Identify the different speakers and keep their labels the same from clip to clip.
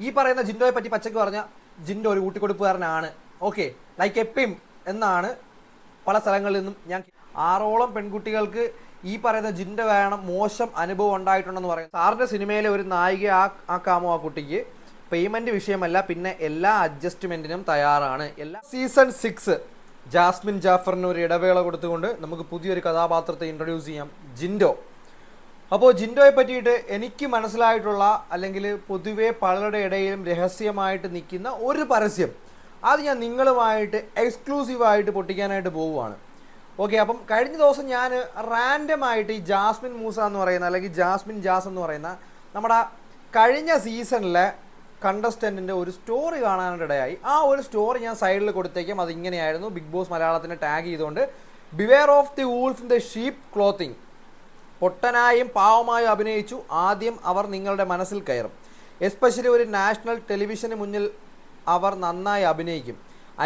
Speaker 1: ഈ പറയുന്ന ജിൻഡോയെ പറ്റി പച്ചക്ക് പറഞ്ഞ ജിൻഡോ ഒരു കൂട്ടിക്കൊടുപ്പുകാരനാണ് ഓക്കെ ലൈക്ക് എപ്പിം എന്നാണ് പല സ്ഥലങ്ങളിൽ നിന്നും ഞാൻ ആറോളം പെൺകുട്ടികൾക്ക് ഈ പറയുന്ന ജിൻഡ വേണം മോശം അനുഭവം ഉണ്ടായിട്ടുണ്ടെന്ന് പറയും. സാറിന്റെ സിനിമയിലെ ഒരു നായിക ആ- ആക്കാമോ ആ കുട്ടിക്ക് പേയ്മെന്റ് വിഷയമല്ല പിന്നെ എല്ലാ അഡ്ജസ്റ്റ്മെന്റിനും തയ്യാറാണ്. എല്ലാ സീസൺ സിക്സ് ജാസ്മിൻ ജാഫറിന് ഒരു ഇടവേള കൊടുത്തുകൊണ്ട് നമുക്ക് പുതിയൊരു കഥാപാത്രത്തെ ഇൻട്രൊഡ്യൂസ് ചെയ്യാം. ജിൻഡോ. അപ്പോൾ ജിൻഡോയെ പറ്റിയിട്ട് എനിക്ക് മനസ്സിലായിട്ടുള്ള അല്ലെങ്കിൽ പൊതുവെ പലരുടെ ഇടയിലും രഹസ്യമായിട്ട് നിൽക്കുന്ന ഒരു പരസ്യം. അത് ഞാൻ നിങ്ങളുമായിട്ട് എക്സ്ക്ലൂസീവായിട്ട് പൊട്ടിക്കാനായിട്ട് പോവുകയാണ് ഓക്കെ അപ്പം കഴിഞ്ഞ ദിവസം ഞാൻ റാൻഡമായിട്ട് ഈ ജാസ്മിൻ മൂസ എന്ന് പറയുന്ന അല്ലെങ്കിൽ ജാസ്മിൻ ജാസ് എന്ന് പറയുന്ന നമ്മുടെ കഴിഞ്ഞ സീസണിലെ കണ്ടസ്റ്റന്റിന്റെ ഒരു സ്റ്റോറി കാണാനിടയായി ആ ഒരു സ്റ്റോറി ഞാൻ സൈഡിൽ കൊടുത്തേക്കും. അത് ഇങ്ങനെയായിരുന്നു ബിഗ് ബോസ് മലയാളത്തിന് ടാഗ് ചെയ്തുകൊണ്ട് beware of the wolf in the sheep clothing പൊട്ടനായും പാവമായും അഭിനയിച്ചു ആദ്യം അവർ നിങ്ങളുടെ മനസ്സിൽ കയറും. എസ്പെഷ്യലി ഒരു നാഷണൽ ടെലിവിഷന് മുന്നിൽ അവർ നന്നായി അഭിനയിക്കും.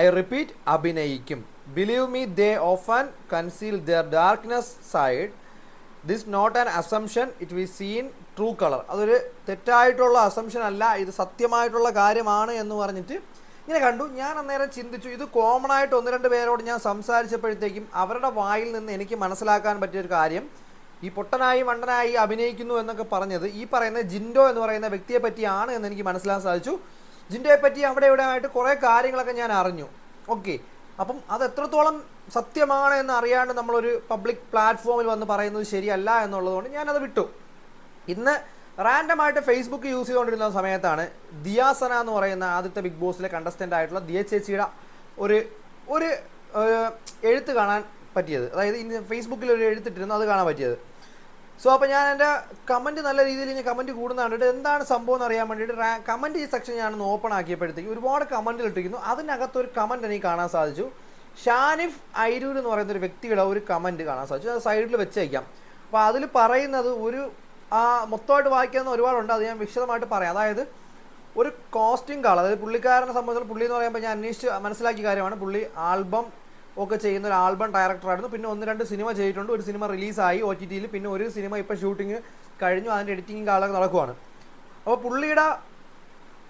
Speaker 1: ഐ റിപ്പീറ്റ് അഭിനയിക്കും. Believe me they often conceal their darkness side this not an assumption it we seen true colour അതൊരു തെറ്റായിട്ടുള്ള അസംഷൻ അല്ല. ഇത് സത്യമായിട്ടുള്ള കാര്യമാണ് എന്ന് പറഞ്ഞിട്ട് ഇങ്ങനെ കണ്ടു. ഞാൻ അന്നേരം ചിന്തിച്ചു ഇത് കോമൺ ആയിട്ട് ഒന്ന് രണ്ട് പേരോട് ഞാൻ സംസാരിച്ചപ്പോഴത്തേക്കും അവരുടെ വായിൽ നിന്ന് എനിക്ക് മനസ്സിലാക്കാൻ പറ്റിയൊരു കാര്യം ഈ പൊട്ടനായി മണ്ടനായി അഭിനയിക്കുന്നു എന്നൊക്കെ പറഞ്ഞത് ഈ പറയുന്ന ജിൻഡോ എന്ന് പറയുന്ന വ്യക്തിയെ പറ്റിയാണ് എന്ന് എനിക്ക് മനസ്സിലാക്കാൻ സാധിച്ചു. ജിൻഡോയെ പറ്റി അവിടെ ഇവിടെ ആയിട്ട് കുറേ കാര്യങ്ങളൊക്കെ ഞാൻ അറിഞ്ഞു. ഓക്കെ അപ്പം അത് എത്രത്തോളം സത്യമാണ് എന്ന് അറിയാണ്ട് നമ്മളൊരു പബ്ലിക് പ്ലാറ്റ്ഫോമിൽ വന്ന് പറയുന്നത് ശരിയല്ല എന്നുള്ളതുകൊണ്ട് ഞാനത് വിട്ടു. ഇന്ന് റാൻഡമായിട്ട് ഫേസ്ബുക്ക് യൂസ് ചെയ്തുകൊണ്ടിരുന്ന സമയത്താണ് ദിയാസന എന്ന് പറയുന്ന ആദ്യത്തെ ബിഗ് ബോസിലെ കണ്ടസ്റ്റന്റ് ആയിട്ടുള്ള ദിയ ചേച്ചിയുടെ ഒരു ഒരു എഴുത്ത് കാണാൻ പറ്റിയത്. അതായത് ഇന്ന് ഫേസ്ബുക്കിൽ ഒരു എഴുത്തിട്ടിരുന്നു അത് കാണാൻ പറ്റിയത്. സോ അപ്പോൾ ഞാൻ എന്റെ കമന്റ് നല്ല രീതിയിൽ ഞാൻ കമന്റ് കൂടുന്ന കണ്ടിട്ട് എന്താണ് സംഭവം എന്ന് അറിയാൻ വേണ്ടിയിട്ട് കമന്റ് ഈ സെക്ഷൻ ഞാനൊന്ന് ഓപ്പൺ ആക്കിയപ്പോഴത്തേക്ക് ഒരുപാട് കമന്റുകൾ ഇട്ടിരിക്കുന്നു. അതിനകത്ത് ഒരു കമന്റ് എനിക്ക് കാണാൻ സാധിച്ചു. ഷാനിഫ് ഐരൂർ എന്ന് പറയുന്ന ഒരു വ്യക്തിയുടെ ഒരു കമന്റ് കാണാൻ സാധിച്ചു. അത് സൈഡിൽ വെച്ചേക്കാം. അപ്പോൾ അതിൽ പറയുന്നത് ഒരു മൊത്തമായിട്ട് വായിക്കുന്ന ഒരുപാടുണ്ട്. അത് ഞാൻ വിശദമായിട്ട് പറയാം. അതായത് ഒരു കോസ്റ്റിംഗ് കാൾ അതായത് പുള്ളിക്കാരനെ സംബന്ധിച്ച് പുള്ളി എന്ന് പറയുമ്പോൾ ഞാൻ അന്വേഷിച്ച് മനസ്സിലാക്കിയ കാര്യമാണ്. പുള്ളി ആൽബം ഒക്കെ ചെയ്യുന്ന ഒരു ആൽബം ഡയറക്ടറായിരുന്നു പിന്നെ ഒന്ന് രണ്ട് സിനിമ ചെയ്തിട്ടുണ്ട്. ഒരു സിനിമ റിലീസായി ഒ ടി ടിയിൽ പിന്നെ ഒരു സിനിമ ഇപ്പോൾ ഷൂട്ടിങ് കഴിഞ്ഞു. അതിന്റെ എഡിറ്റിംഗ് കാലൊക്കെ നടക്കുവാണ്. അപ്പോൾ പുള്ളിയുടെ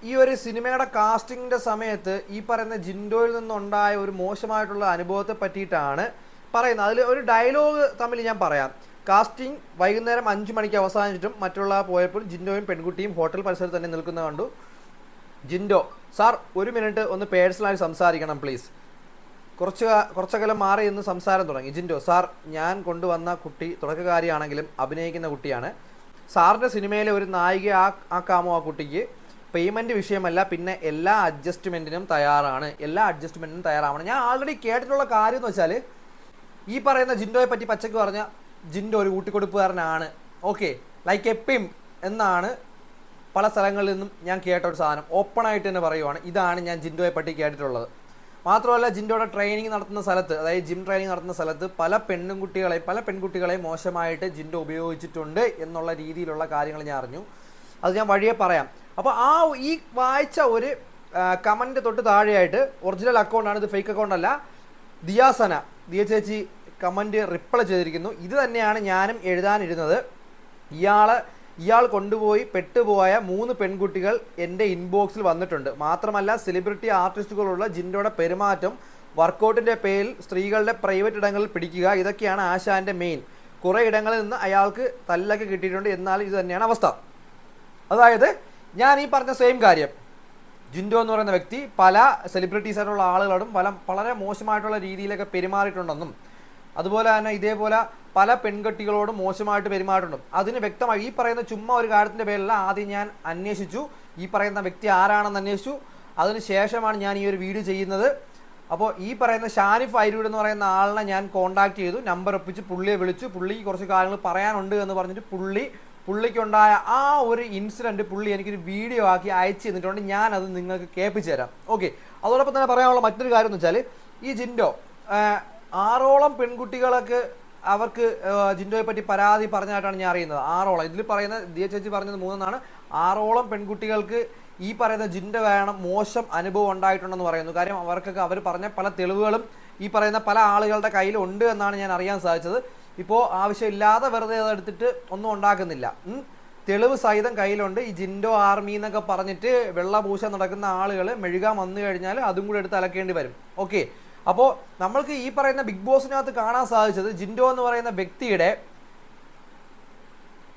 Speaker 1: ഈ ഒരു സിനിമയുടെ കാസ്റ്റിങ്ങിന്റെ സമയത്ത് ഈ പറയുന്ന ജിൻഡോയിൽ നിന്നുണ്ടായ ഒരു മോശമായിട്ടുള്ള അനുഭവത്തെ പറ്റിയിട്ടാണ് പറയുന്നത്. അതിൽ ഒരു ഡയലോഗ് തമ്മിൽ ഞാൻ പറയാം. കാസ്റ്റിംഗ് വൈകുന്നേരം അഞ്ച് മണിക്ക് അവസാനിച്ചിട്ടും മറ്റുള്ള പോയപ്പോൾ ജിൻഡോയും പെൺകുട്ടിയും ഹോട്ടൽ പരിസരത്ത് തന്നെ നിൽക്കുന്നത് കണ്ടു. ജിൻഡോ സാർ ഒരു മിനിറ്റ് ഒന്ന് പേഴ്സണലായി സംസാരിക്കണം പ്ലീസ് കുറച്ച് കുറച്ചകലം മാറി എന്ന് സംസാരം തുടങ്ങി. ജിൻഡോ സാർ ഞാൻ കൊണ്ടുവന്ന കുട്ടി തുടക്കക്കാരിയാണെങ്കിലും അഭിനയിക്കുന്ന കുട്ടിയാണ്. സാറിന്റെ സിനിമയിലെ ഒരു നായിക ആ ആക്കാമോ ആ കുട്ടിക്ക് പേയ്മെന്റ് വിഷയമല്ല പിന്നെ എല്ലാ അഡ്ജസ്റ്റ്മെന്റിനും തയ്യാറാണ്. എല്ലാ അഡ്ജസ്റ്റ്മെന്റിനും തയ്യാറാവണം. ഞാൻ ആൾറെഡി കേട്ടിട്ടുള്ള കാര്യം എന്ന് വെച്ചാൽ ഈ പറയുന്ന ജിൻഡോയെ പറ്റി പച്ചക്ക് പറഞ്ഞ ജിൻഡോ ഒരു കൂട്ടിക്കൊടുപ്പുകാരനാണ് ഓക്കെ ലൈക്ക് എ പിം എന്നാണ് പല സ്ഥലങ്ങളിൽ നിന്നും ഞാൻ കേട്ട ഒരു സാധനം. ഓപ്പണായിട്ട് തന്നെ പറയുവാണ്. ഇതാണ് ഞാൻ ജിൻഡോയെ പറ്റി കേട്ടിട്ടുള്ളത്. മാത്രമല്ല ജിൻഡോയുടെ ട്രെയിനിങ് നടത്തുന്ന സ്ഥലത്ത് അതായത് ജിം ട്രെയിനിങ് നടത്തുന്ന സ്ഥലത്ത് പല പെണ്ണുകുട്ടികളെയും പല പെൺകുട്ടികളെ മോശമായിട്ട് ജിൻഡോ ഉപയോഗിച്ചിട്ടുണ്ട് എന്നുള്ള രീതിയിലുള്ള കാര്യങ്ങൾ ഞാൻ അറിഞ്ഞു. അത് ഞാൻ വഴിയെ പറയാം. അപ്പോൾ ആ ഈ വായിച്ച ഒരു കമന്റ് തൊട്ട് താഴെയായിട്ട് ഒറിജിനൽ അക്കൗണ്ടാണ് ഇത് ഫേക്ക് അക്കൗണ്ട് അല്ല. ദിയാസന ദിയ ചേച്ചി കമന്റ് റിപ്ലൈ ചെയ്തിരിക്കുന്നു. ഇത് തന്നെയാണ് ഞാനും എഴുതാനിരുന്നത്. ഇയാൾ ഇയാൾ കൊണ്ടുപോയി പെട്ടുപോയ മൂന്ന് പെൺകുട്ടികൾ എന്റെ ഇൻബോക്സിൽ വന്നിട്ടുണ്ട്. മാത്രമല്ല സെലിബ്രിറ്റി ആർട്ടിസ്റ്റുകളുള്ള ജിൻഡോയുടെ പെരുമാറ്റം വർക്കൗട്ടിന്റെ പേരിൽ സ്ത്രീകളുടെ പ്രൈവറ്റ് ഇടങ്ങളിൽ പിടിക്കുക ഇതൊക്കെയാണ് ആശാന്റെ മെയിൻ കുറേ ഇടങ്ങളിൽ നിന്ന് അയാൾക്ക് തല്ലൊക്കെ കിട്ടിയിട്ടുണ്ട്. എന്നാൽ ഇത് തന്നെയാണ് അവസ്ഥ. അതായത് ഞാൻ ഈ പറഞ്ഞ സെയിം കാര്യം. ജിൻഡോ എന്ന് പറയുന്ന വ്യക്തി പല സെലിബ്രിറ്റീസ് ആയിട്ടുള്ള ആളുകളോടും പല വളരെ മോശമായിട്ടുള്ള രീതിയിലൊക്കെ പെരുമാറിയിട്ടുണ്ടെന്നും അതുപോലെ തന്നെ ഇതേപോലെ പല പെൺകുട്ടികളോടും മോശമായിട്ട് പെരുമാറിയിട്ടുണ്ട് അതിന് വ്യക്തമായി ഈ പറയുന്ന ചുമ്മാ ഒരു കാര്യത്തിന്റെ പേരിൽ ആദ്യം ഞാൻ അന്വേഷിച്ചു. ഈ പറയുന്ന വ്യക്തി ആരാണെന്ന് അന്വേഷിച്ചു. അതിന് ശേഷമാണ് ഞാൻ ഈ ഒരു വീഡിയോ ചെയ്യുന്നത്. അപ്പോൾ ഈ പറയുന്ന ഷാനിഫ് ഐരൂഡ് എന്ന് പറയുന്ന ആളിനെ ഞാൻ കോൺടാക്ട് ചെയ്തു. നമ്പർ ഒപ്പിച്ച് പുള്ളിയെ വിളിച്ചു. പുള്ളിക്ക് കുറച്ച് കാര്യങ്ങൾ പറയാനുണ്ട് എന്ന് പറഞ്ഞിട്ട് പുള്ളി പുള്ളിക്കുണ്ടായ ആ ഒരു ഇൻസിഡന്റ് പുള്ളി എനിക്കൊരു വീഡിയോ ആക്കി അയച്ചു തന്നിട്ടുണ്ട്. ഞാനത് നിങ്ങൾക്ക് കേൾപ്പിച്ചു തരാം. ഓക്കെ അതോടൊപ്പം തന്നെ പറയാനുള്ള മറ്റൊരു കാര്യം എന്ന് വെച്ചാൽ ഈ ജിൻഡോ ആറോളം പെൺകുട്ടികളൊക്കെ അവർക്ക് ജിൻഡോയെ പറ്റി പരാതി പറഞ്ഞതായിട്ടാണ് ഞാൻ അറിയുന്നത്. ആറോളം. ഇതിൽ പറയുന്ന ദിയ ചേച്ചി പറഞ്ഞത് മൂന്നാണ് ആറോളം പെൺകുട്ടികൾക്ക് ഈ പറയുന്ന ജിൻഡ വേണം മോശം അനുഭവം ഉണ്ടായിട്ടുണ്ടെന്ന് പറയുന്നു. കാര്യം അവർക്കൊക്കെ അവർ പറഞ്ഞ പല തെളിവുകളും ഈ പറയുന്ന പല ആളുകളുടെ കയ്യിൽ ഉണ്ട് എന്നാണ് ഞാൻ അറിയാൻ സാധിച്ചത്. ഇപ്പോൾ ആവശ്യമില്ലാതെ വെറുതെ അതെടുത്തിട്ട് ഒന്നും ഉണ്ടാക്കുന്നില്ല. തെളിവ് സഹിതം കയ്യിലുണ്ട്. ഈ ജിൻഡോ ആർമി എന്നൊക്കെ പറഞ്ഞിട്ട് വെള്ളപൂശ നടക്കുന്ന ആളുകൾ മെഴുകാൻ വന്നു കഴിഞ്ഞാൽ അതും കൂടെ എടുത്ത് അലക്കേണ്ടി വരും. ഓക്കെ. അപ്പോൾ നമ്മൾക്ക് ഈ പറയുന്ന ബിഗ് ബോസിനകത്ത് കാണാൻ സാധിച്ചത് ജിൻഡോ എന്ന് പറയുന്ന വ്യക്തിയുടെ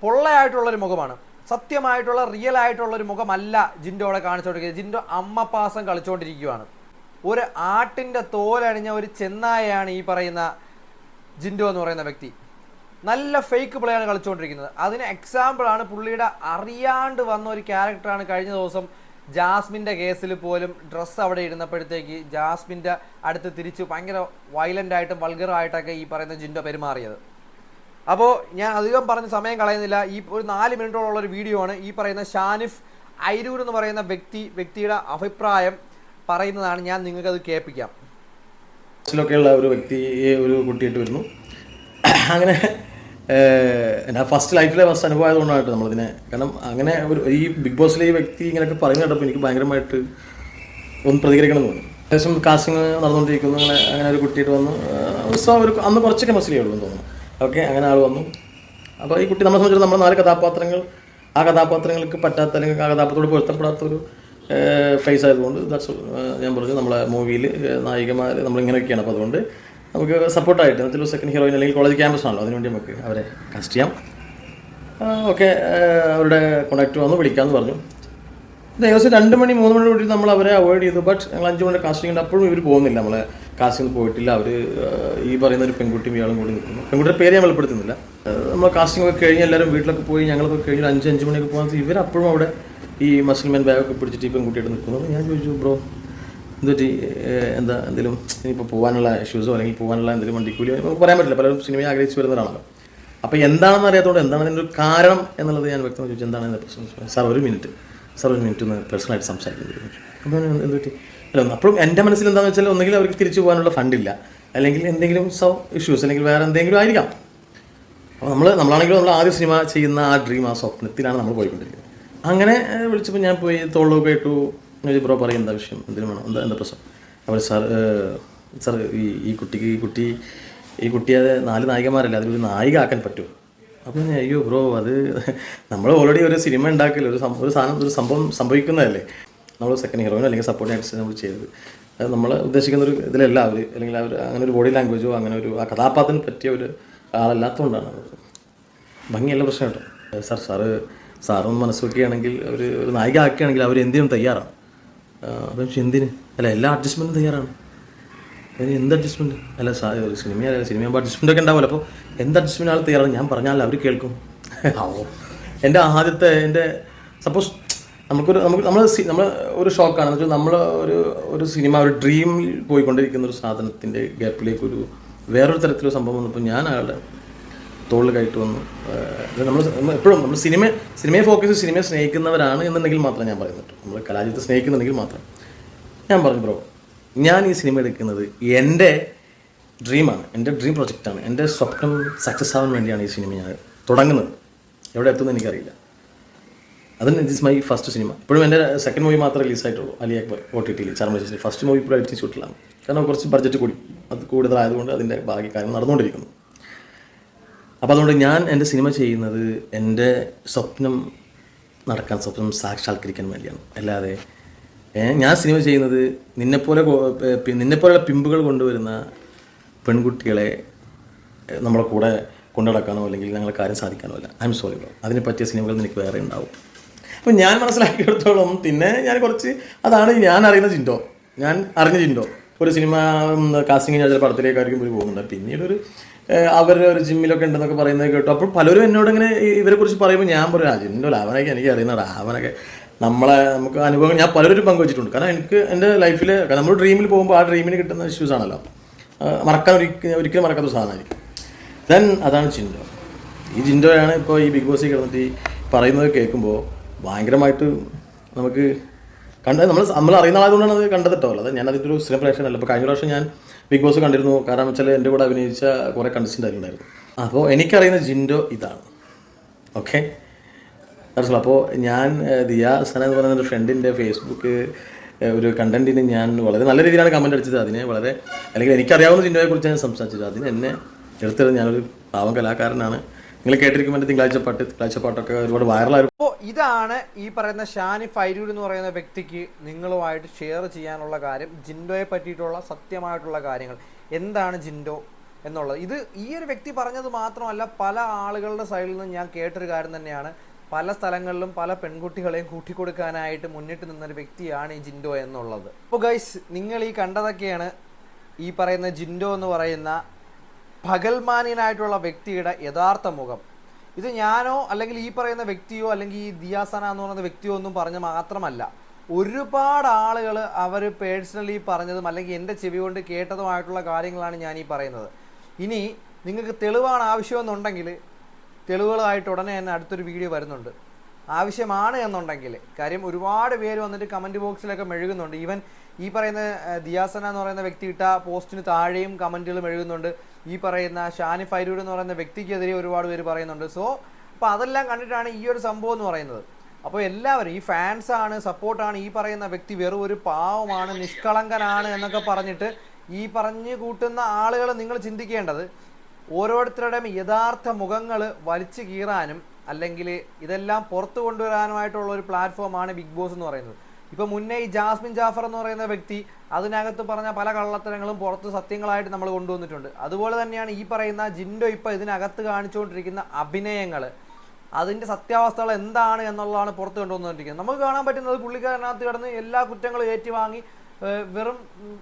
Speaker 1: പൊള്ളയായിട്ടുള്ളൊരു മുഖമാണ്. സത്യമായിട്ടുള്ള റിയൽ ആയിട്ടുള്ളൊരു മുഖമല്ല ജിൻഡോടെ കാണിച്ചുകൊണ്ടിരിക്കുന്നത് ജിൻഡോ അമ്മപ്പാസം കളിച്ചുകൊണ്ടിരിക്കുകയാണ് ഒരു ആട്ടിന്റെ തോലണിഞ്ഞ ഒരു ചെന്നായയാണ് ഈ പറയുന്ന ജിൻഡോ എന്ന് പറയുന്ന വ്യക്തി. നല്ല ഫേക്ക് പ്ലേയാണ് കളിച്ചുകൊണ്ടിരിക്കുന്നത് അതിന് എക്സാമ്പിളാണ് പുള്ളിയുടെ അറിയാണ്ട് വന്ന ഒരു ക്യാരക്ടറാണ് കഴിഞ്ഞ ദിവസം ജാസ്മിന്റെ കേസിൽ പോലും ഡ്രസ്സ് അവിടെ ഇരുന്നപ്പോഴത്തേക്ക് ജാസ്മിന്റെ അടുത്ത് തിരിച്ച് ഭയങ്കര വയലന്റ് ആയിട്ടും വൾഗറായിട്ടൊക്കെ ഈ പറയുന്ന ജിൻഡോ പെരുമാറിയത്. അപ്പോൾ ഞാൻ അധികം പറഞ്ഞ് സമയം കളയുന്നില്ല. ഈ ഒരു നാല് മിനിറ്റോളം ഒരു വീഡിയോ ആണ് ഈ പറയുന്ന ഷാനിഫ് ഐരൂർ എന്ന് പറയുന്ന വ്യക്തി വ്യക്തിയുടെ അഭിപ്രായം പറയുന്നതാണ് ഞാൻ നിങ്ങൾക്കത് കേൾപ്പിക്കാം.
Speaker 2: ഉള്ള ഒരു വ്യക്തി ഒരു കുട്ടിയായിട്ട് വരുന്നു. അങ്ങനെ എന്റെ ഫസ്റ്റ് ലൈഫിലെ ഫസ്റ്റ് അനുഭവം ആയതുകൊണ്ടാണ് നമ്മളിതിനെ. കാരണം അങ്ങനെ ഒരു ഈ ബിഗ് ബോസിലെ ഈ വ്യക്തി ഇങ്ങനെയൊക്കെ പറഞ്ഞു കേട്ടപ്പോൾ എനിക്ക് ഭയങ്കരമായിട്ട് ഒന്ന് പ്രതികരിക്കണം എന്ന് തോന്നി. ഏകദേശം കാസ്റ്റിംഗ് നടന്നുകൊണ്ടിരിക്കുന്നു അങ്ങനെ അങ്ങനെ ഒരു കുട്ടിയായിട്ട് വന്നു. ഒരു അന്ന് കുറച്ചൊക്കെ മസ്സിലേ ഉള്ളൂ എന്ന് തോന്നുന്നു. ഓക്കെ അങ്ങനെ ആൾ വന്നു. അപ്പോൾ ഈ കുട്ടി നമ്മളെ സംബന്ധിച്ച് നമ്മുടെ നാല് കഥാപാത്രങ്ങൾ ആ കഥാപാത്രങ്ങൾക്ക് പറ്റാത്ത അല്ലെങ്കിൽ ആ കഥാപാത്രത്തോട് പൊരുത്തപ്പെടാത്ത ഒരു ഫേസ് ആയതുകൊണ്ട് ദാറ്റ്സ് ഞാൻ പറഞ്ഞു നമ്മളെ മൂവിയിൽ നായികമാർ നമ്മളിങ്ങനെയൊക്കെയാണ് അപ്പോൾ അതുകൊണ്ട് നമുക്ക് സപ്പോർട്ടായിട്ട് അതിൽ സെക്കൻഡ് ഹീറോയിൻ അല്ലെങ്കിൽ കോളേജ് ക്യാമ്പസ് ആണല്ലോ. അതിനുവേണ്ടി നമുക്ക് അവരെ കാസ്റ്റ് ചെയ്യാം. ഓക്കെ അവരുടെ കോണ്ടാക്ട് വന്ന് വിളിക്കാമെന്ന് പറഞ്ഞു. ഏകദേശം രണ്ട് മണി മൂന്ന് മണി കൂടി നമ്മൾ അവരെ അവോയ്ഡ് ചെയ്തു. ബട്ട് ഞങ്ങൾ അഞ്ച് മണി കാസ്റ്റിംഗ് ഉണ്ട്. അപ്പോഴും ഇവർ പോകുന്നില്ല. നമ്മളെ കാസ്റ്റിംഗ് പോയിട്ടില്ല. അവർ ഈ പറയുന്ന ഒരു പെൺകുട്ടിയും ഇയാളും കൂടി നിൽക്കുന്നു. പെൺകുട്ടിയുടെ പേര് ഞാൻ വെളിപ്പെടുത്തുന്നില്ല നമ്മൾ കാസ്റ്റിംഗ് ഒക്കെ കഴിഞ്ഞ് എല്ലാവരും വീട്ടിലൊക്കെ പോയി ഞങ്ങളൊക്കെ കഴിഞ്ഞ് അഞ്ച് അഞ്ച് മണിയൊക്കെ പോകാൻ ഇവർ അപ്പോഴും അവിടെ ഈ മസിൽമാൻ ബാഗൊക്കെ പിടിച്ചിട്ട് ഈ പെൺകുട്ടിയായിട്ട് നിൽക്കുന്നു. ഞാൻ ചോദിച്ചു ബ്രോ ഏഹ് എന്താ എന്തെങ്കിലും ഇനിയിപ്പോൾ പോകാനുള്ള ഇഷ്യൂസോ അല്ലെങ്കിൽ പോകാനുള്ള എന്തെങ്കിലും വണ്ടിക്കൂലിയോ നമുക്ക് പറയാൻ പറ്റില്ല. പലരും സിനിമയെ ആഗ്രഹിച്ച് വരുന്നവരാണല്ലോ അപ്പോൾ എന്താണെന്ന് അറിയാത്തതുകൊണ്ട് എന്താണ് അതിന്റെ ഒരു കാരണം എന്നുള്ളത് ഞാൻ വ്യക്തമായി ചോദിച്ചു. എന്താണ് എന്റെ പ്രശ്നം? സാർ ഒരു മിനിറ്റ് സാർ ഒരു മിനിറ്റ് ഒന്ന് പേഴ്സണലായിട്ട് സംസാരിക്കുന്നത് അപ്പോൾ എന്ത് പറ്റി? അല്ല അപ്പോഴും എന്റെ മനസ്സിൽ എന്താണെന്ന് വെച്ചാൽ ഒന്നുകിൽ അവർക്ക് തിരിച്ചു പോകാനുള്ള ഫണ്ടില്ല അല്ലെങ്കിൽ എന്തെങ്കിലും സോ ഇഷ്യൂസ് അല്ലെങ്കിൽ വേറെ എന്തെങ്കിലും ആയിരിക്കാം. അപ്പോൾ നമ്മൾ നമ്മളാണെങ്കിലും നമ്മൾ ആദ്യ സിനിമ ചെയ്യുന്ന ആ ഡ്രീം ആ സ്വപ്നത്തിലാണ് നമ്മൾ പോയിക്കൊണ്ടിരിക്കുന്നത്. അങ്ങനെ വിളിച്ചപ്പോൾ ഞാൻ പോയി തോളിലൊക്കെ ഇട്ടു. ബ്രോ പറയും എന്താ വിഷയം? എന്തിനു വേണം? എന്താ എന്താ പ്രശ്നം? അവർ സാർ സാർ ഈ ഈ കുട്ടിക്ക് ഈ കുട്ടി ഈ കുട്ടിയെ നാല് നായികമാരല്ല അതിലൊരു നായിക ആക്കാൻ പറ്റുമോ? അപ്പോൾ ഞാൻ അയ്യോ ബ്രോ അത് നമ്മൾ ഓൾറെഡി ഒരു സിനിമ ഉണ്ടാക്കില്ല ഒരു ഒരു സാധനം ഒരു സംഭവം സംഭവിക്കുന്നതല്ലേ? നമ്മൾ സെക്കൻഡ് ഹീറോയിനോ അല്ലെങ്കിൽ സപ്പോർട്ടിംഗ് ആർട്ടിസ്റ്റ് നമ്മൾ ചെയ്തത് അത് നമ്മൾ ഉദ്ദേശിക്കുന്ന ഒരു ഇതിലല്ല അവർ അല്ലെങ്കിൽ അവർ അങ്ങനെ ഒരു ബോഡി ലാംഗ്വേജോ അങ്ങനെ ഒരു ആ കഥാപാത്രത്തിന് പറ്റിയ ഒരു ആളല്ലാത്തതുകൊണ്ടാണ്. ഭംഗിയല്ല പ്രശ്നം കേട്ടോ. സാർ സാറ് സാറൊന്ന് മനസ്സിലാക്കുകയാണെങ്കിൽ ഒരു ഒരു നായിക ആക്കുകയാണെങ്കിൽ അവർ എന്തിനും തയ്യാറാണ്. അപ്പം പക്ഷെ എന്തിന്? അല്ല എല്ലാ അഡ്ജസ്റ്റ്മെന്റും തയ്യാറാണ്. അതിന് എന്ത് അഡ്ജസ്റ്റ്മെന്റ് അല്ല സാ ഒരു സിനിമയല്ല സിനിമയാകുമ്പോൾ അഡ്ജസ്റ്റ്മെന്റ് ഒക്കെ ഉണ്ടാവില്ല അപ്പോൾ എന്ത് അഡ്ജസ്റ്റ്മെന്റ് ആൾ തയ്യാറാണ് ഞാൻ പറഞ്ഞാൽ അവർ കേൾക്കും. ആവോ എന്റെ ആദ്യത്തെ എന്റെ സപ്പോസ് നമുക്കൊരു നമുക്ക് നമ്മൾ നമ്മൾ ഒരു ഷോക്കാണ് എന്ന് വെച്ചാൽ നമ്മൾ ഒരു ഒരു സിനിമ ഒരു ഡ്രീമിൽ പോയിക്കൊണ്ടിരിക്കുന്ന ഒരു സാധനത്തിന്റെ ഗ്യാപ്പിലേക്ക് ഒരു വേറൊരു തരത്തിലൊരു സംഭവം വന്നപ്പോൾ ഞാൻ അയാളുടെ തോളിൽ കയറ്റി വന്നു നമ്മൾ എപ്പോഴും നമ്മൾ സിനിമ സിനിമയെ ഫോക്കസ് സിനിമയെ സ്നേഹിക്കുന്നവരാണ് എന്നുണ്ടെങ്കിൽ മാത്രം ഞാൻ പറയുന്നുണ്ട് നമ്മൾ കലാജിത്തെ സ്നേഹിക്കുന്നുണ്ടെങ്കിൽ മാത്രം. ഞാൻ പറഞ്ഞു ബ്രോ ഞാൻ ഈ സിനിമ എടുക്കുന്നത് എന്റെ ഡ്രീമാണ് എന്റെ ഡ്രീം പ്രൊജക്റ്റാണ് എന്റെ സ്വപ്നം സക്സസ് ആവാൻ വേണ്ടിയാണ് ഈ സിനിമ ഞാൻ തുടങ്ങുന്നത്. എവിടെ എത്തുമെന്ന് എനിക്കറിയില്ല. അതിന് ദിസ് മൈ ഫസ്റ്റ് സിനിമ ഇപ്പോഴും എന്റെ സെക്കൻഡ് മൂവി മാത്രമേ റിലീസായിട്ടുള്ളൂ അലി അക്ബർ ഒ ടി ടിയിൽ ചർമ്മ ഫസ്റ്റ് മൂവി ഇപ്പോഴും എഡിറ്റിംഗ് ഷൂട്ടിലാണ് കാരണം കുറച്ച് ബഡ്ജറ്റ് കൂടി. അത് കൂടുതലായതുകൊണ്ട് അതിന്റെ ബാക്കി കാര്യം നടന്നുകൊണ്ടിരിക്കുന്നു. അപ്പോൾ അതുകൊണ്ട് ഞാൻ എന്റെ സിനിമ ചെയ്യുന്നത് എന്റെ സ്വപ്നം നടക്കാൻ സ്വപ്നം സാക്ഷാത്കരിക്കാൻ വേണ്ടിയാണ്. അല്ലാതെ ഞാൻ സിനിമ ചെയ്യുന്നത് നിന്നെപ്പോലെ നിന്നെപ്പോലെ നിന്നെപ്പോലെയുള്ള പിമ്പുകൾ കൊണ്ടുവരുന്ന പെൺകുട്ടികളെ നമ്മളെ കൂടെ കൊണ്ടു നടക്കാനോ അല്ലെങ്കിൽ ഞങ്ങളെ കാര്യം സാധിക്കാനോ അല്ല. ഐ എം സോറി ബ്രോ അതിനെ പറ്റിയ സിനിമകൾ എനിക്ക് വേറെ ഉണ്ടാവും. അപ്പം ഞാൻ മനസ്സിലാക്കിയെടുത്തോളം പിന്നെ ഞാൻ കുറച്ച് അതാണ് ഞാൻ അറിയുന്ന ചിന്തോ. ഞാൻ അറിഞ്ഞ ചിന്തോ. ഒരു സിനിമ കാസ്റ്റിംഗ് ഞാൻ ചില പടത്തിലേക്കായിരിക്കും പോയി പോകുന്നുണ്ട് പിന്നീട് ഒരു ഏഹ്, അവരുടെ ഒരു ജിമ്മിലൊക്കെ ഉണ്ടെന്നൊക്കെ പറയുന്നത് കേട്ടു. അപ്പോൾ പലരും എന്നോട് ഇങ്ങനെ ഇവരെ കുറിച്ച് പറയുമ്പോൾ ഞാൻ പറയും ആ ജിന്നോ ലാവനൊക്കെ എനിക്ക് അറിയുന്ന അവനൊക്കെ നമ്മളെ നമുക്ക് അനുഭവങ്ങൾ ഞാൻ പലരും പങ്കുവച്ചിട്ടുണ്ട്. കാരണം എനിക്ക് എന്റെ ലൈഫിൽ നമ്മൾ ഡ്രീമിൽ പോകുമ്പോൾ ആ ഡ്രീമിന് കിട്ടുന്ന ഇഷ്യൂസ് ആണല്ലോ. മറക്കാൻ ഒരിക്കലും ഒരിക്കലും മറക്കാത്ത സാധനമായിരിക്കും. ദെൻ അതാണ് ചിൻഡോ ഈ ചിൻഡോയാണ് ഇപ്പോൾ ഈ ബിഗ് ബോസിൽ കിടന്നിട്ട് ഈ പറയുന്നത് കേൾക്കുമ്പോൾ ഭയങ്കരമായിട്ട് നമുക്ക് കണ്ട നമ്മൾ നമ്മൾ അറിയുന്ന ആളുകൊണ്ടാണ് അത് കണ്ടത് കേട്ടോ. അല്ലാതെ ഞാൻ അതിന്റെ ഒരു സ്ഥിരം പ്രേക്ഷകനല്ല. അപ്പോൾ കഴിഞ്ഞ പ്രാവശ്യം ഞാൻ ബിഗ് ബോസ് കണ്ടിരുന്നു. കാരണം വെച്ചാൽ എന്റെ കൂടെ അഭിനയിച്ച കുറേ കണ്ടസ്റ്റന്റ് അതിലുണ്ടായിരുന്നു അപ്പോൾ എനിക്കറിയുന്ന ജിൻഡോ ഇതാണ്. ഓക്കെ മനസ്സിലാവും അപ്പോൾ ഞാൻ ദിയ സന എന്ന് പറയുന്ന ഒരു ഫ്രണ്ടിന്റെ ഫേസ്ബുക്ക് ഒരു കണ്ടന്റിന് ഞാൻ വളരെ നല്ല രീതിയിലാണ് കമന്റ് അടിച്ചത്. അതിനെ വളരെ അല്ലെങ്കിൽ എനിക്കറിയാവുന്ന ജിൻഡോയെക്കുറിച്ച് ഞാൻ സംസാരിച്ചത് അതിന് എന്നെ എടുത്തത് ഞാനൊരു പാവം കലാകാരനാണ്. നിങ്ങൾ കേട്ടിരിക്കുമ്പോൾ തിങ്കളാഴ്ച പാട്ട് തിങ്കളാഴ്ച പാട്ടൊക്കെ ഒരുപാട് വൈറലായിരുന്നു
Speaker 1: അപ്പോൾ ഇതാണ് ഈ പറയുന്ന ഷാനി ഫൈരൂർ എന്ന് പറയുന്ന വ്യക്തിക്ക് നിങ്ങളുമായിട്ട് ഷെയർ ചെയ്യാനുള്ള കാര്യം ജിൻഡോയെ പറ്റിയിട്ടുള്ള സത്യമായിട്ടുള്ള കാര്യങ്ങൾ. എന്താണ് ജിൻഡോ എന്നുള്ളത്? ഇത് ഈ ഒരു വ്യക്തി പറഞ്ഞത് മാത്രമല്ല പല ആളുകളുടെ സൈഡിൽ നിന്നും ഞാൻ കേട്ടൊരു കാര്യം തന്നെയാണ്. പല സ്ഥലങ്ങളിലും പല പെൺകുട്ടികളെയും കൂട്ടിക്കൊടുക്കാനായിട്ട് മുന്നിട്ട് നിന്നൊരു വ്യക്തിയാണ് ഈ ജിൻഡോ എന്നുള്ളത്. അപ്പോൾ ഗൈസ് നിങ്ങൾ ഈ കണ്ടതൊക്കെയാണ് ഈ പറയുന്ന ജിൻഡോ എന്ന് പറയുന്ന പകൽമാന്യനായിട്ടുള്ള വ്യക്തിയുടെ യഥാർത്ഥ മുഖം. ഇത് ഞാനോ അല്ലെങ്കിൽ ഈ പറയുന്ന വ്യക്തിയോ അല്ലെങ്കിൽ ഈ ദിയാസന എന്ന് പറയുന്ന വ്യക്തിയോ ഒന്നും പറഞ്ഞ് മാത്രമല്ല. ഒരുപാട് ആളുകൾ അവർ പേഴ്സണലി പറഞ്ഞതും അല്ലെങ്കിൽ എന്റെ ചെവി കൊണ്ട് കേട്ടതുമായിട്ടുള്ള കാര്യങ്ങളാണ് ഞാൻ ഈ പറയുന്നത്. ഇനി നിങ്ങൾക്ക് തെളിവാണ് ആവശ്യമെന്നുണ്ടെങ്കിൽ തെളിവുകളായിട്ട് ഉടനെ തന്നെ അടുത്തൊരു വീഡിയോ വരുന്നുണ്ട്. ആവശ്യമാണ് എന്നുണ്ടെങ്കിൽ കാര്യം ഒരുപാട് പേര് വന്നിട്ട് കമന്റ് ബോക്സിലൊക്കെ മെഴുകുന്നുണ്ട്. ഈവൻ ഈ പറയുന്ന ദിയാസന എന്ന് പറയുന്ന വ്യക്തി ഇട്ട പോസ്റ്റിന് താഴെയും കമന്റുകൾ മെഴുകുന്നുണ്ട്. ഈ പറയുന്ന ഷാനി ഫൈരൂർ എന്ന് പറയുന്ന വ്യക്തിക്കെതിരെ ഒരുപാട് പേര് പറയുന്നുണ്ട്. സോ അപ്പോൾ അതെല്ലാം കണ്ടിട്ടാണ് ഈ ഒരു സംഭവം എന്ന് പറയുന്നത്. അപ്പോൾ എല്ലാവരും ഈ ഫാൻസാണ് സപ്പോർട്ടാണ് ഈ പറയുന്ന വ്യക്തി വെറും ഒരു പാവമാണ് നിഷ്കളങ്കനാണ് എന്നൊക്കെ പറഞ്ഞിട്ട് ഈ പറഞ്ഞു കൂട്ടുന്ന ആളുകൾ നിങ്ങൾ ചിന്തിക്കേണ്ടത് ഓരോരുത്തരുടെയും യഥാർത്ഥ മുഖങ്ങൾ വലിച്ചു കീറാനും അല്ലെങ്കിൽ ഇതെല്ലാം പുറത്തു കൊണ്ടുവരാനുമായിട്ടുള്ള ഒരു പ്ലാറ്റ്ഫോമാണ് ബിഗ് ബോസ് എന്ന് പറയുന്നത്. ഇപ്പൊ മുന്നേ ഈ ജാസ്മിൻ ജാഫർ എന്ന് പറയുന്ന വ്യക്തി അതിനകത്ത് പറഞ്ഞ പല കള്ളത്തരങ്ങളും പുറത്ത് സത്യങ്ങളായിട്ട് നമ്മൾ കൊണ്ടുവന്നിട്ടുണ്ട്. അതുപോലെ തന്നെയാണ് ഈ പറയുന്ന ജിൻഡോ ഇപ്പൊ ഇതിനകത്ത് കാണിച്ചുകൊണ്ടിരിക്കുന്ന അഭിനയങ്ങൾ അതിന്റെ സത്യാവസ്ഥകൾ എന്താണ് എന്നുള്ളതാണ് പുറത്ത് കൊണ്ടുവന്നിരിക്കുന്നത്. നമുക്ക് കാണാൻ പറ്റുന്നത് പുള്ളിക്കാരനകത്ത് കിടന്ന് എല്ലാ കുറ്റങ്ങളും ഏറ്റുവാങ്ങി വെറും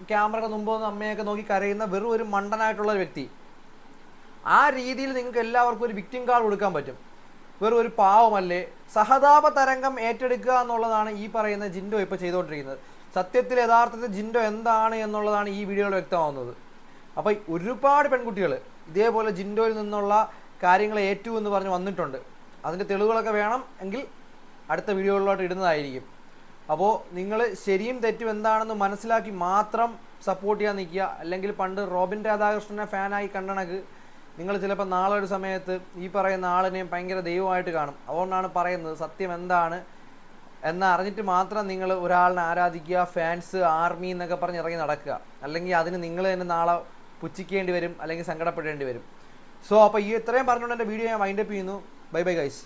Speaker 1: ക്യാമറയുടെ മുമ്പ് അമ്മയൊക്കെ നോക്കി കരയുന്ന വെറും ഒരു മണ്ടനായിട്ടുള്ള വ്യക്തി. ആ രീതിയിൽ നിങ്ങൾക്ക് എല്ലാവർക്കും ഒരു വിക്ടിം കാർഡ് കൊടുക്കാൻ പറ്റും. വെറും ഒരു പാവമല്ലേ? സഹതാപ തരംഗം ഏറ്റെടുക്കുക എന്നുള്ളതാണ് ഈ പറയുന്ന ജിൻഡോ ഇപ്പോൾ ചെയ്തുകൊണ്ടിരിക്കുന്നത് സത്യത്തിൽ യഥാർത്ഥത്തിൽ ജിൻഡോ എന്താണ് എന്നുള്ളതാണ് ഈ വീഡിയോയിൽ വ്യക്തമാവുന്നത്. അപ്പോൾ ഒരുപാട് പെൺകുട്ടികൾ ഇതേപോലെ ജിൻഡോയിൽ നിന്നുള്ള കാര്യങ്ങൾ ഏറ്റു എന്ന് പറഞ്ഞ് വന്നിട്ടുണ്ട്. അതിന്റെ തെളിവുകളൊക്കെ വേണം എങ്കിൽ അടുത്ത വീഡിയോകളിലോട്ട് ഇടുന്നതായിരിക്കും. അപ്പോൾ നിങ്ങൾ ശരിയും തെറ്റും എന്താണെന്ന് മനസ്സിലാക്കി മാത്രം സപ്പോർട്ട് ചെയ്യാൻ നിൽക്കുക. അല്ലെങ്കിൽ പണ്ട് റോബിൻ രാധാകൃഷ്ണനെ ഫാനായി കണ്ടണക്ക് നിങ്ങൾ ചിലപ്പോൾ നാളെ ഒരു സമയത്ത് ഈ പറയുന്ന ആളിനെയും ഭയങ്കര ദൈവമായിട്ട് കാണും. അതുകൊണ്ടാണ് പറയുന്നത് സത്യം എന്താണ് എന്ന് അറിഞ്ഞിട്ട് മാത്രം നിങ്ങൾ ഒരാളിനെ ആരാധിക്കുക ഫാൻസ് ആർമി എന്നൊക്കെ പറഞ്ഞ് ഇറങ്ങി നടക്കുക. അല്ലെങ്കിൽ അതിന് നിങ്ങൾ തന്നെ നാളെ പുച്ഛിക്കേണ്ടി വരും അല്ലെങ്കിൽ സങ്കടപ്പെടേണ്ടി വരും. സോ അപ്പോൾ ഈ ഇത്രയും പറഞ്ഞുകൊണ്ട് എന്റെ വീഡിയോ ഞാൻ വൈൻഡപ്പ് ചെയ്യുന്നു. Bye bye guys